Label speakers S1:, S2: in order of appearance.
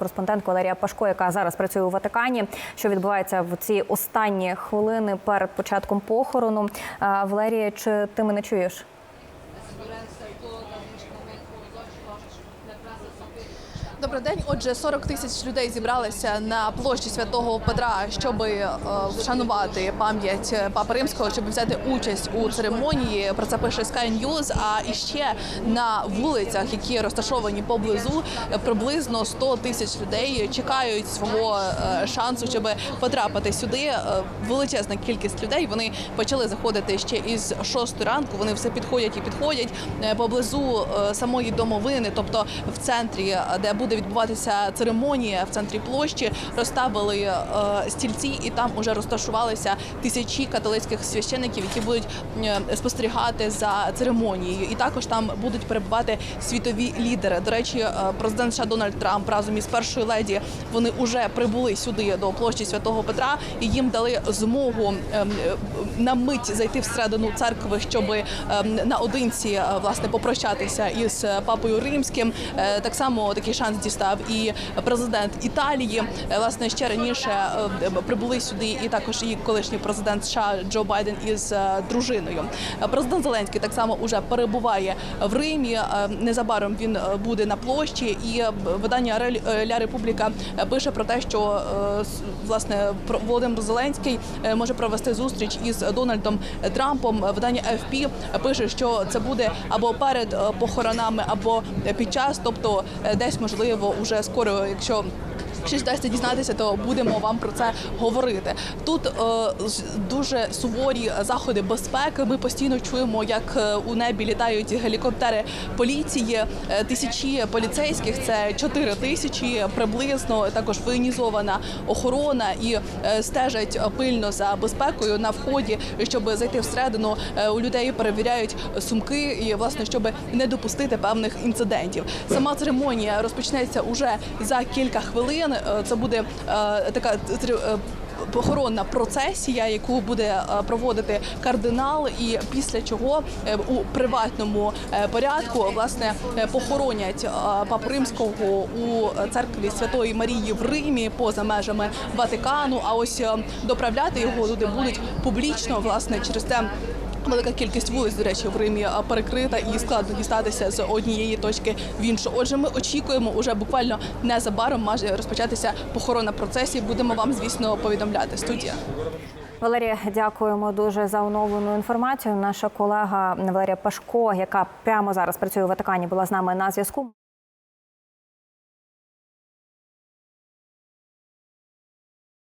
S1: кореспондентка Валерія Пашко, яка зараз працює у Ватикані. Що відбувається в ці останні хвилини перед початком похорону? Е, Валерія, чи ти мене чуєш?
S2: Добрий день. Отже, 40 тисяч людей зібралися на площі святого Петра, щоб е, вшанувати пам'ять папи римського, щоб взяти участь у церемонії. Про це пише Sky News. А іще на вулицях, які розташовані поблизу, е, приблизно 100 тисяч людей чекають свого е, шансу, щоб потрапити сюди. Е, Величезна кількість людей. Вони почали заходити ще із 6 ранку. Вони все підходять і підходять Е, поблизу е, самої домовини, тобто в центрі, е, де буде відбуватися церемонія в центрі площі, розставили е, стільці, і там уже розташувалися тисячі католицьких священиків, які будуть е, спостерігати за церемонією. І також там будуть перебувати світові лідери. До речі, е, президент США Дональд Трамп разом із першою леді вони вже прибули сюди до площі Святого Петра, і їм дали змогу ем, на мить зайти всередину церкви, щоб ем, наодинці власне попрощатися із папою римським. Так само такий шанс дістав і президент Італії. Е, Власне ще раніше е, прибули сюди, і також і колишній президент США Джо Байден із е, дружиною. Президент Зеленський так само уже перебуває в Римі. Незабаром він буде на площі, і видання Ля Републіка пише про те, що власне Володимир Зеленський може провести зустріч із Дональдом Трампом. Видання AFP пише, що це буде або перед похоронами, або під час, тобто десь можливо уже скоро, якщо. Щось вдасться дізнатися, то будемо вам про це говорити. Тут е, дуже суворі заходи безпеки. Ми постійно чуємо, як е, у небі літають гелікоптери поліції. Е, Тисячі поліцейських це 4 тисячі приблизно. Також воєнізована охорона і е, стежать пильно за безпекою на вході, щоб зайти всередину. У людей перевіряють сумки і власне, щоб не допустити певних інцидентів. Сама церемонія розпочнеться уже за кілька хвилин. Е, Це буде е, така е, Похоронна процесія, яку буде проводити кардинал, і після чого у приватному порядку власне похоронять папу римського у церкві Святої Марії в Римі поза межами Ватикану. А ось доправляти його люди будуть публічно, власне, через те. Велика кількість вулиць, до речі, в Римі перекрита і складно дістатися з однієї точки в іншу. Отже, ми очікуємо уже буквально незабаром має розпочатися похорона процесії. Будемо вам, звісно, повідомляти. Студія.
S1: Валерія, дякуємо дуже за оновлену інформацію. Наша колега Валерія Пашко, яка прямо зараз працює у Ватикані, була з нами на зв'язку.